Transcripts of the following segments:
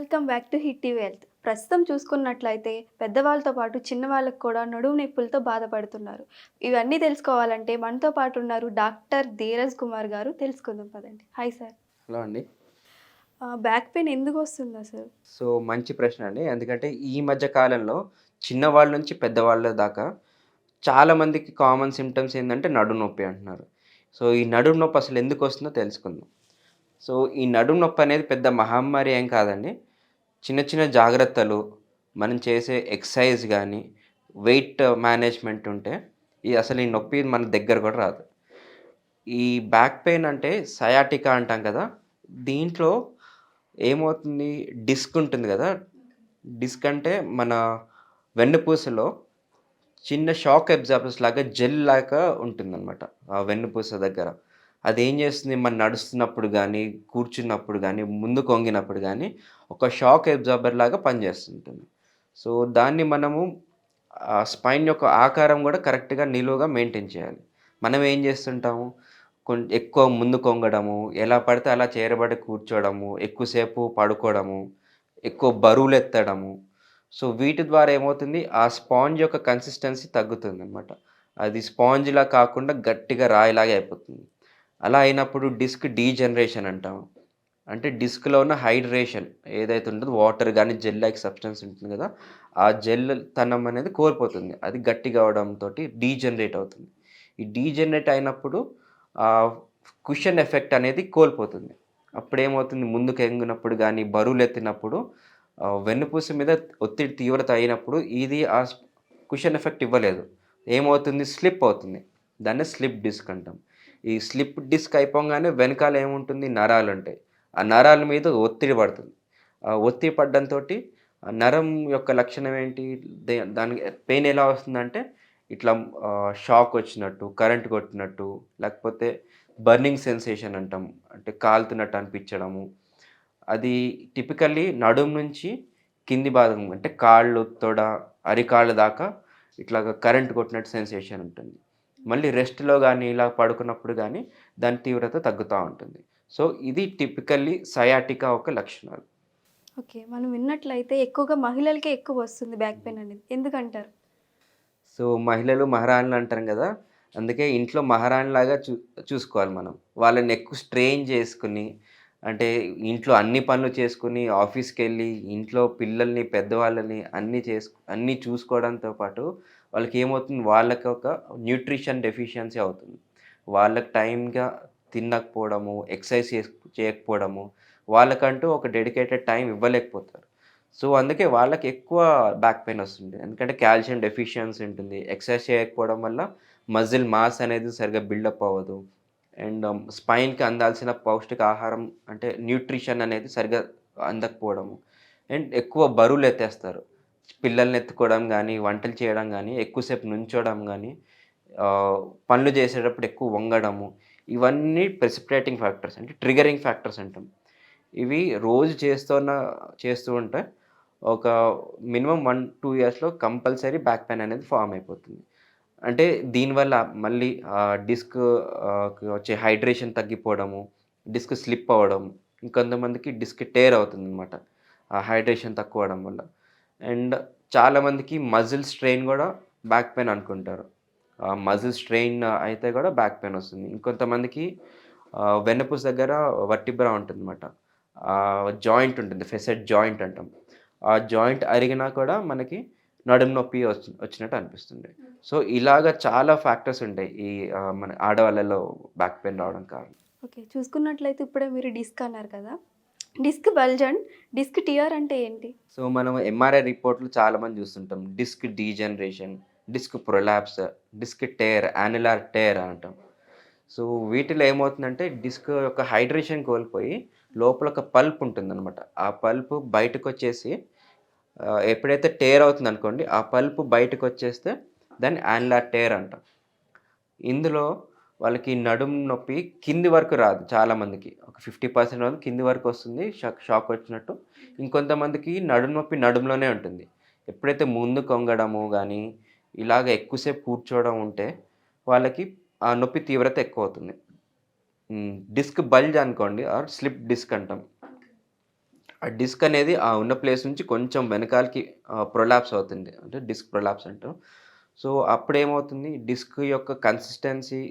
Welcome back to hit wealth ప్రస్తుతం చూసుకున్నట్లయితే పెద్దవాళ్ళతో పాటు చిన్నవాళ్ళకు కూడా నడుము నొప్పులతో బాధపడుతున్నారు. ఇవన్నీ తెలుసుకోవాలంటే మనతో పాటు ఉన్నారు డాక్టర్ ధీరజ్ కుమార్ గారు. తెలుసుకుందాం పదండి. హాయ్ సార్ హలో అండి. బ్యాక్ పెయిన్ ఎందుకు వస్తుంది అసలు సో మంచి ప్రశ్న అండి. ఎందుకంటే ఈ మధ్య కాలంలో చిన్నవాళ్ళ నుంచి పెద్దవాళ్ళ దాకా చాలా మందికి కామన్ సిమ్టమ్స్ ఏంటంటే నడుము నొప్పి అంటున్నారు. సో ఈ నడుము నొప్పి అసలు ఎందుకు వస్తుందో తెలుసుకుందాం. సో ఈ నడుము నొప్పి అనేది పెద్ద మహమ్మారి ఏం కాదండి. చిన్న చిన్న జాగ్రత్తలు మనం చేసే ఎక్సర్సైజ్ కానీ వెయిట్ మేనేజ్మెంట్ ఉంటే ఈ అసలు ఈ నొప్పి మన దగ్గర కూడా రాదు. ఈ బ్యాక్ పెయిన్ అంటే సయాటికా అంటాం కదా దీంట్లో ఏమవుతుంది? డిస్క్ ఉంటుంది కదా డిస్క్ అంటే మన వెన్నుపూసలో చిన్న షాక్ అబ్జార్బర్స్ లాగా జెల్ లాగా ఉంటుందన్నమాట ఆ వెన్నుపూస దగ్గర. అది ఏం చేస్తుంది? మనం నడుస్తున్నప్పుడు కానీ కూర్చున్నప్పుడు కానీ ముందు కొంగినప్పుడు కానీ ఒక షాక్ అబ్జార్బర్ లాగా పనిచేస్తుంటుంది. సో దాన్ని మనము ఆ స్పైన్ యొక్క ఆకారం కూడా కరెక్ట్గా నిలువుగా మెయింటైన్ చేయాలి. మనం ఏం చేస్తుంటాము? కొంచెం ఎక్కువ ముందు కొంగడము ఎలా పడితే అలా చేరబడి కూర్చోవడము ఎక్కువసేపు పడుకోవడము ఎక్కువ బరువులు ఎత్తడము. సో వీటి ద్వారా ఏమవుతుంది? ఆ స్పాంజ్ యొక్క కన్సిస్టెన్సీ తగ్గుతుంది అనమాట అది స్పాంజ్లా కాకుండా గట్టిగా రాయిలాగా అయిపోతుంది. అలా అయినప్పుడు డిస్క్ డీజనరేషన్ అంటాము అంటే డిస్క్లో ఉన్న హైడ్రేషన్ ఏదైతే ఉంటుందో వాటర్ కానీ జెల్ లైక్ సబ్స్టెన్స్ ఉంటుంది కదా ఆ జెల్ తనం అనేది కోల్పోతుంది. అది గట్టి కావడంతో డీజనరేట్ అవుతుంది. ఈ డీజనరేట్ అయినప్పుడు ఆ కుషన్ ఎఫెక్ట్ అనేది కోల్పోతుంది. అప్పుడు ఏమవుతుంది ముందుకు ఎంగినప్పుడు కానీ బరువులు ఎత్తినప్పుడు వెన్నుపూస మీద ఒత్తిడి తీవ్రత అయినప్పుడు ఇది ఆ కుషన్ ఎఫెక్ట్ ఇవ్వలేదు. ఏమవుతుంది? స్లిప్ అవుతుంది. దాన్ని స్లిప్ డిస్క్ అంటాం. ఈ స్లిప్ డిస్క్ అయిపోగానే వెనకాల ఏముంటుంది? నరాలు ఉంటాయి ఆ నరాల మీద ఒత్తిడి పడుతుంది. ఆ ఒత్తిడి పడడంతో నరం యొక్క లక్షణం ఏంటి? దే- దానికి పెయిన్ ఎలా వస్తుందంటే ఇట్లా షాక్ వచ్చినట్టు కరెంట్ కొట్టినట్టు లేకపోతే బర్నింగ్ సెన్సేషన్ అంటాం. అంటే కాలుతున్నట్టు అనిపించడము. అది టిపికల్లీ నడుము నుంచి కింది భాగం అంటే కాళ్ళు తొడ అరికాళ్ళ దాకా ఇట్లా కరెంట్ కొట్టినట్టు సెన్సేషన్ ఉంటుంది. మళ్ళీ రెస్ట్లో కానీ ఇలా పడుకున్నప్పుడు కానీ దాని తీవ్రత తగ్గుతూ ఉంటుంది. సో ఇది టిపికల్లీ సయాటికా ఒక లక్షణాలు. ఓకే మనం విన్నట్లయితే ఎక్కువగా మహిళలకే ఎక్కువ వస్తుంది బ్యాక్ పెయిన్ అనేది. ఎందుకంటారు? సో మహిళలు మహారాణులు అంటారు కదా అందుకే ఇంట్లో మహారాణిలాగా చూ చూసుకోవాలి మనం. వాళ్ళని ఎక్కువ స్ట్రెయిన్ చేసుకుని అంటే ఇంట్లో అన్ని పనులు చేసుకుని ఆఫీస్కి వెళ్ళి ఇంట్లో పిల్లల్ని పెద్దవాళ్ళని అన్నీ చేసుకు అన్నీ చూసుకోవడంతో పాటు వాళ్ళకి ఏమవుతుంది వాళ్ళకి ఒక న్యూట్రిషన్ డెఫిషియన్సీ అవుతుంది. వాళ్ళకి టైంగా తినకపోవడము ఎక్సర్సైజ్ చేయకపోవడము వాళ్ళకంటూ ఒక డెడికేటెడ్ టైం ఇవ్వలేకపోతారు. సో అందుకే వాళ్ళకి ఎక్కువ బ్యాక్ పెయిన్ వస్తుంది. ఎందుకంటే కాల్షియం డెఫిషియన్సీ ఉంటుంది. ఎక్సర్సైజ్ చేయకపోవడం వల్ల మజిల్ మాస్ అనేది సరిగ్గా బిల్డప్ అవ్వదు. అండ్ స్పైన్కి అందాల్సిన పౌష్టిక ఆహారం అంటే న్యూట్రిషన్ అనేది సరిగ్గా అందకపోవడము. అండ్ ఎక్కువ బరువులు ఎత్తేస్తారు. పిల్లల్ని ఎత్తుకోవడం కానీ వంటలు చేయడం కానీ ఎక్కువసేపు నుంచోవడం కానీ పనులు చేసేటప్పుడు ఎక్కువ వంగడము ఇవన్నీ ప్రెసిపిటేటింగ్ ఫ్యాక్టర్స్ అంటే ట్రిగరింగ్ ఫ్యాక్టర్స్ అంటాం. ఇవి రోజు చేస్తున్న చేస్తూ ఉంటే ఒక మినిమం వన్ టూ ఇయర్స్లో కంపల్సరీ బ్యాక్ పెయిన్ అనేది ఫామ్ అయిపోతుంది. అంటే దీనివల్ల మళ్ళీ డిస్క్ వచ్చే హైడ్రేషన్ తగ్గిపోవడము డిస్క్ స్లిప్ అవ్వడం ఇంకొంతమందికి డిస్క్ టేర్ అవుతుంది అనమాట ఆ హైడ్రేషన్ తక్కువ అవడం వల్ల. అండ్ చాలామందికి మజిల్ స్ట్రెయిన్ కూడా బ్యాక్ పెయిన్ అనుకుంటారు. మజిల్ స్ట్రెయిన్ అయితే కూడా బ్యాక్ పెయిన్ వస్తుంది. ఇంకొంతమందికి వెన్నపూస దగ్గర వర్టిబ్రా ఉంటుంది అనమాట జాయింట్ ఉంటుంది. ఫెసెట్ జాయింట్ అంటాం. ఆ జాయింట్ అరిగినా కూడా మనకి నడుము నొప్పి వచ్చి వచ్చినట్టు అనిపిస్తుంది. సో ఇలాగ చాలా ఫ్యాక్టర్స్ ఉంటాయి ఈ మన ఆడవాళ్ళలో బ్యాక్ పెయిన్ రావడం కారణం. ఓకే. చూసుకున్నట్లయితే ఇప్పుడే మీరు డిస్క్ అన్నారు కదా? డిస్క్ బల్జన్ డిస్క్ టియర్ అంటే ఏంటి? సో మనం ఎంఆర్ఐ రిపోర్ట్లు చాలా మంది చూస్తుంటాం. Disc degeneration disc prolapse disc tear annular tear అంటాం. సో వీటిలో ఏమవుతుందంటే డిస్క్ యొక్క హైడ్రేషన్ కోల్పోయి లోపల ఒక పల్ప్ ఉంటుందన్నమాట. ఆ పల్ప్ బయటకు వచ్చేసి ఎప్పుడైతే టేర్ అవుతుంది అనుకోండి ఆ పల్ప్ బయటకు వచ్చేస్తే దాన్ని యాన్లార్ టేర్ అంటాం. ఇందులో వాళ్ళకి నడుము నొప్పి కింది వరకు రాదు చాలామందికి ఒక ఫిఫ్టీ పర్సెంట్ వరకు కింది వరకు వస్తుంది షాక్ షాక్ వచ్చినట్టు. ఇంకొంతమందికి నడుము నొప్పి నడుములోనే ఉంటుంది. ఎప్పుడైతే ముందు కొంగడము కానీ ఇలాగ ఎక్కువసేపు కూర్చోవడం ఉంటే వాళ్ళకి ఆ నొప్పి తీవ్రత ఎక్కువ అవుతుంది డిస్క్ బల్జ్ అనుకోండి ఆర్ స్లిప్ డిస్క్ అంటాం. ఆ డిస్క్ అనేది ఆ ఉన్న ప్లేస్ నుంచి కొంచెం వెనకాలకి ప్రొలాప్స్ అవుతుంది. అంటే డిస్క్ ప్రొలాప్స్ అంటాం. సో అప్పుడు ఏమవుతుంది డిస్క్ యొక్క కన్సిస్టెన్సీ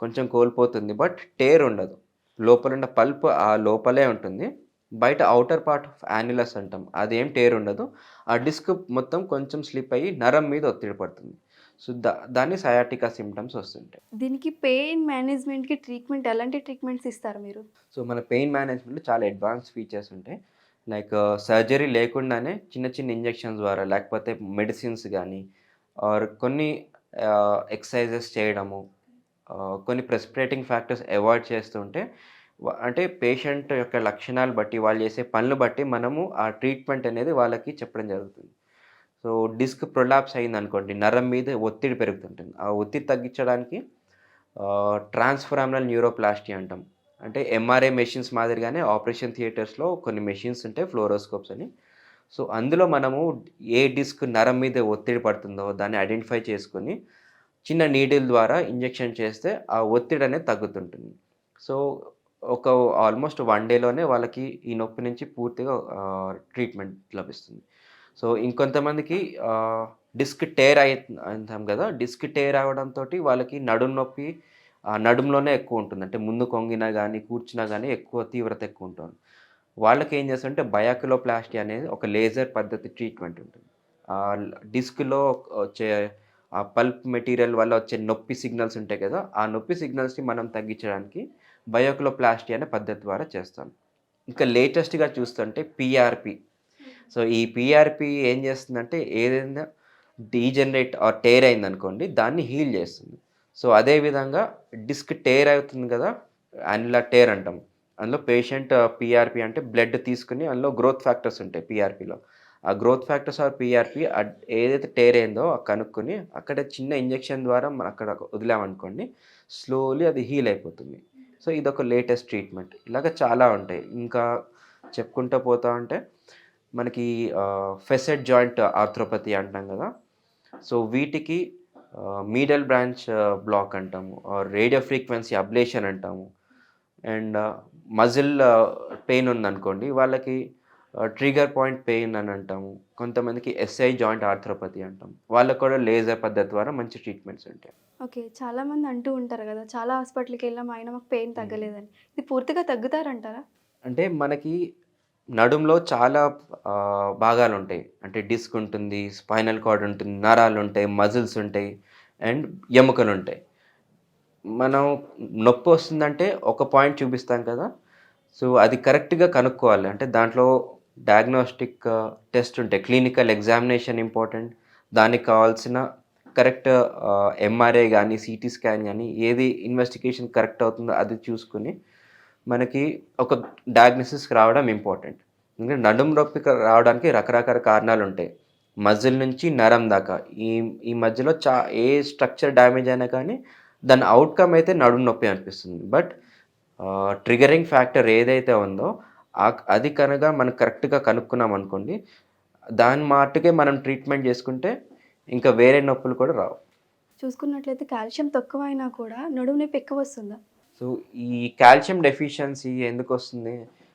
కొంచెం కోల్పోతుంది బట్ టేర్ ఉండదు. లోపల ఉన్న పల్ప్ ఆ లోపలే ఉంటుంది. బయట అవుటర్ పార్ట్ ఆఫ్ యాన్యులస్ అంటాం. అదేం టేర్ ఉండదు. ఆ డిస్క్ మొత్తం కొంచెం స్లిప్ అయ్యి నరం మీద ఒత్తిడి పడుతుంది. సో దా దాన్ని సయాటికా సిమ్టమ్స్ వస్తుంటాయి. దీనికి పెయిన్ మేనేజ్మెంట్కి ట్రీట్మెంట్ ఎలాంటి ట్రీట్మెంట్స్ ఇస్తారు మీరు? సో మన పెయిన్ మేనేజ్మెంట్లో చాలా అడ్వాన్స్ ఫీచర్స్ ఉంటాయి. లైక్ సర్జరీ లేకుండానే చిన్న చిన్న ఇంజెక్షన్స్ ద్వారా లేకపోతే మెడిసిన్స్ కానీ ఆర్ కొన్ని ఎక్సర్సైజెస్ చేయడము కొన్ని ప్రెస్పిరేటింగ్ ఫ్యాక్టర్స్ అవాయిడ్ చేస్తుంటే అంటే పేషెంట్ యొక్క లక్షణాలు బట్టి వాళ్ళు చేసే పనులు బట్టి మనము ఆ ట్రీట్మెంట్ అనేది వాళ్ళకి చెప్పడం జరుగుతుంది. సో డిస్క్ ప్రొలాప్స్ అయింది అనుకోండి నరం మీద ఒత్తిడి పెరుగుతుంటుంది. ఆ ఒత్తిడి తగ్గించడానికి ట్రాన్స్ఫరామినల్ న్యూరోప్లాస్టీ అంటాం. అంటే ఎంఆర్ఐ మెషిన్స్ మాదిరిగానే ఆపరేషన్ థియేటర్స్లో కొన్ని మెషిన్స్ ఉంటాయి ఫ్లోరోస్కోప్స్ అని. సో అందులో మనము ఏ డిస్క్ నరం మీద ఒత్తిడి పడుతుందో దాన్ని ఐడెంటిఫై చేసుకొని చిన్న నీడిల్ ద్వారా ఇంజెక్షన్ చేస్తే ఆ ఒత్తిడి అనేది తగ్గుతుంటుంది. సో ఒక ఆల్మోస్ట్ వన్ డేలోనే వాళ్ళకి ఈ నొప్పి నుంచి పూర్తిగా ట్రీట్మెంట్ లభిస్తుంది. సో ఇంకొంతమందికి డిస్క్ టేర్ అయి అంటాం కదా డిస్క్ టేర్ అవడంతో వాళ్ళకి నడుము నొప్పి ఆ నడుములోనే ఎక్కువ ఉంటుంది. అంటే ముందు కొంగినా కానీ కూర్చున్నా కానీ ఎక్కువ తీవ్రత ఎక్కువ ఉంటుంది. వాళ్ళకి ఏం చేస్తుంటే బయాకులోప్లాస్టీ అనేది ఒక లేజర్ పద్ధతి ట్రీట్మెంట్ ఉంటుంది. డిస్క్లో వచ్చే ఆ పల్ప్ మెటీరియల్ వల్ల వచ్చే నొప్పి సిగ్నల్స్ ఉంటాయి కదా ఆ నొప్పి సిగ్నల్స్ని మనం తగ్గించడానికి బయోక్లోప్లాస్టీ అనే పద్ధతి ద్వారా చేస్తాం. ఇంకా లేటెస్ట్గా చూస్తుంటే పిఆర్పి సో ఈ పిఆర్పి ఏం చేస్తుందంటే ఏదైనా డీజనరేట్ ఆర్ టేర్ అయింది అనుకోండి దాన్ని హీల్ చేస్తుంది. సో అదేవిధంగా డిస్క్ టేర్ అవుతుంది కదా అన్లా టేర్ అంటాం. అందులో పేషెంట్ పిఆర్పి అంటే బ్లడ్ తీసుకుని అందులో గ్రోత్ ఫ్యాక్టర్స్ ఉంటాయి పిఆర్పిలో ఆ గ్రోత్ ఫ్యాక్టర్స్ ఆర్ పిఆర్పి. ఏదైతే టేర్ అయిందో కనుక్కొని అక్కడ చిన్న ఇంజెక్షన్ ద్వారా మనం అక్కడ వదిలామనుకోండి స్లోలీ అది హీల్ అయిపోతుంది. సో ఇది ఒక లేటెస్ట్ ట్రీట్మెంట్ ఇలాగ చాలా ఉంటాయి. ఇంకా చెప్పుకుంటూ పోతా ఉంటే మనకి ఫెసెట్ జాయింట్ ఆర్థ్రోపతి అంటాం కదా. సో వీటికి మీడల్ బ్రాంచ్ బ్లాక్ అంటాము. రేడియో ఫ్రీక్వెన్సీ అబ్లేషన్ అంటాము. అండ్ మజిల్ పెయిన్ ఉందనుకోండి వాళ్ళకి ట్రిగర్ పాయింట్ పెయిన్ అని అంటాము. కొంతమందికి ఎస్ఐ జాయింట్ ఆర్థ్రోపతి అంటాం వాళ్ళకు కూడా లేజర్ పద్ధతి ద్వారా మంచి ట్రీట్మెంట్స్ ఉంటాయి. ఓకే చాలామంది అంటూ ఉంటారు కదా చాలా హాస్పిటల్కి వెళ్ళాం అయినా మాకు పెయిన్ తగ్గలేదని. ఇది పూర్తిగా తగ్గుతారంటారా? అంటే మనకి నడుంలో చాలా భాగాలు ఉంటాయి. అంటే డిస్క్ ఉంటుంది స్పైనల్ కార్డ్ ఉంటుంది నరాలు ఉంటాయి మజిల్స్ ఉంటాయి అండ్ ఎముకలు ఉంటాయి. మనం నొప్పి వస్తుందంటే ఒక పాయింట్ చూపిస్తాం కదా సో అది కరెక్ట్గా కనుక్కోవాలి. అంటే దాంట్లో డయాగ్నోస్టిక్ టెస్ట్ ఉంటాయి క్లినికల్ ఎగ్జామినేషన్ ఇంపార్టెంట్ దానికి కావాల్సిన కరెక్ట్ ఎంఆర్ఐ కానీ సిటీ స్కాన్ కానీ ఏది ఇన్వెస్టిగేషన్ కరెక్ట్ అవుతుందో అది చూసుకుని మనకి ఒక డయాగ్నోసిస్ రావడం ఇంపార్టెంట్ ఎందుకంటే నడుము నొప్పి రావడానికి రకరకాల కారణాలు ఉంటాయి. మజిల్ నుంచి నరం దాకా. ఈ ఈ మధ్యలో చా ఏ స్ట్రక్చర్ డ్యామేజ్ అయినా కానీ దాని అవుట్కమ్ అయితే నడుము నొప్పి అనిపిస్తుంది. బట్ ట్రిగరింగ్ ఫ్యాక్టర్ ఏదైతే ఉందో అది కనుక మనం కరెక్ట్గా కనుక్కున్నాం అనుకోండి దాని మాటకే మనం ట్రీట్మెంట్ చేసుకుంటే ఇంకా వేరే నొప్పులు కూడా రావు. చూసుకున్నట్లయితే కాల్షియం తక్కువ అయినా కూడా నడుము నొప్పి ఎక్కువ వస్తుందా? సో ఈ కాల్షియం డెఫిషియన్సీ ఎందుకు వస్తుంది?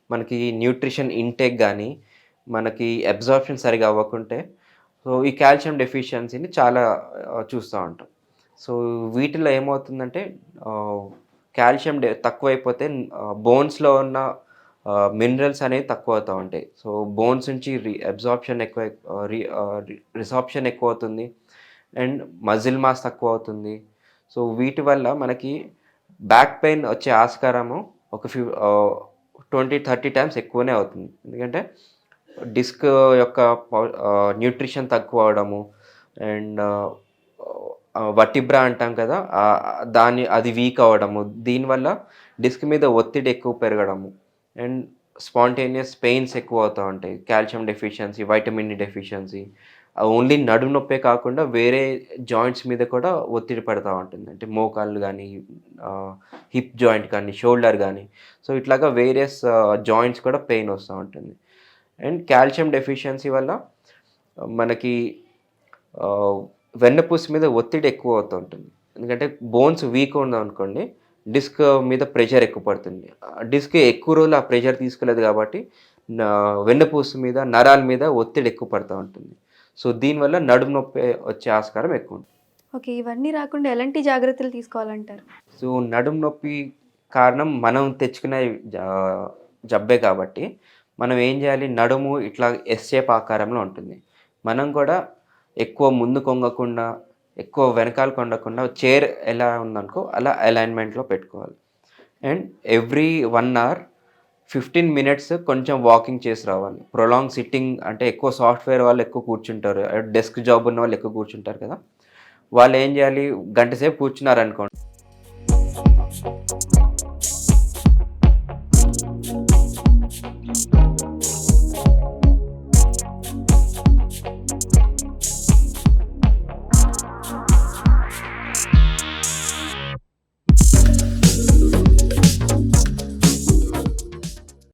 మనకి న్యూట్రిషన్ ఇంటేక్ కానీ మనకి అబ్జార్ప్షన్ సరిగా అవ్వకుంటే సో ఈ కాల్షియం డెఫిషియన్సీని చాలా చూస్తూ ఉంటాం. సో వీటిలో ఏమవుతుందంటే కాల్షియం డె తక్కువైపోతే బోన్స్లో ఉన్న మినరల్స్ అనేవి తక్కువ అవుతూ ఉంటాయి. సో బోన్స్ నుంచి రి అబ్జార్ప్షన్ ఎక్కువ రి రిసాప్షన్ ఎక్కువ అవుతుంది అండ్ మజిల్ మాస్ తక్కువ అవుతుంది సో వీటి వల్ల మనకి బ్యాక్ పెయిన్ వచ్చే ఆస్కారము ఒక ఫ్యూ ట్వంటీ థర్టీ టైమ్స్ ఎక్కువనే అవుతుంది. ఎందుకంటే డిస్క్ యొక్క న్యూట్రిషన్ తక్కువ అవడము అండ్ వటిబ్రా అంటాం కదా దాని అది వీక్ అవ్వడము దీనివల్ల డిస్క్ మీద ఒత్తిడి ఎక్కువ పెరగడము. అండ్ స్పాంటేనియస్ పెయిన్స్ ఎక్కువ అవుతూ ఉంటాయి. Calcium deficiency vitamin D deficiency. Only నడుము నొప్పే కాకుండా వేరే జాయింట్స్ మీద కూడా ఒత్తిడి పడుతూ ఉంటుంది. అంటే మోకాళ్ళు కానీ హిప్ జాయింట్ కానీ షోల్డర్ కానీ. సో ఇట్లాగా వేరియస్ జాయింట్స్ కూడా పెయిన్ వస్తూ ఉంటుంది. అండ్ కాల్షియం డెఫిషియన్సీ వల్ల మనకి వెన్నపూస మీద ఒత్తిడి ఎక్కువ అవుతూ ఉంటుంది. ఎందుకంటే బోన్స్ వీక్ ఉంది అనుకోండి డిస్క్ మీద ప్రెషర్ ఎక్కువ పడుతుంది. డిస్క్ ఎక్కువ రోజులు ఆ ప్రెషర్ తీసుకోలేదు కాబట్టి వెన్నుపూస మీద నరాల మీద ఒత్తిడి ఎక్కువ పడుతూ ఉంటుంది. సో దీనివల్ల నడుము నొప్పి వచ్చే ఆస్కారం ఎక్కువ ఉంటుంది. ఓకే ఇవన్నీ రాకుండా ఎలాంటి జాగ్రత్తలు తీసుకోవాలంటారు? సో నడుము నొప్పి కారణం మనం తెచ్చుకునే జ- జబ్బే కాబట్టి మనం ఏం చేయాలి? నడుము ఇట్లా ఎస్ షేప్ ఆకారంలో ఉంటుంది. మనం కూడా ఎక్కువ ముందు కొంగకుండా ఎక్కువ వెనకాల కొండకుండా చైర్ ఎలా ఉందనుకో అలా అలైన్మెంట్లో పెట్టుకోవాలి. And every one hour fifteen minutes కొంచెం వాకింగ్ చేసి రావాలి. ప్రొలాంగ్ సిట్టింగ్ అంటే ఎక్కువ సాఫ్ట్వేర్ వాళ్ళు ఎక్కువ కూర్చుంటారు. డెస్క్ జాబ్ ఉన్న వాళ్ళు ఎక్కువ కూర్చుంటారు కదా. వాళ్ళు ఏం చేయాలి? గంట సేపు కూర్చున్నారు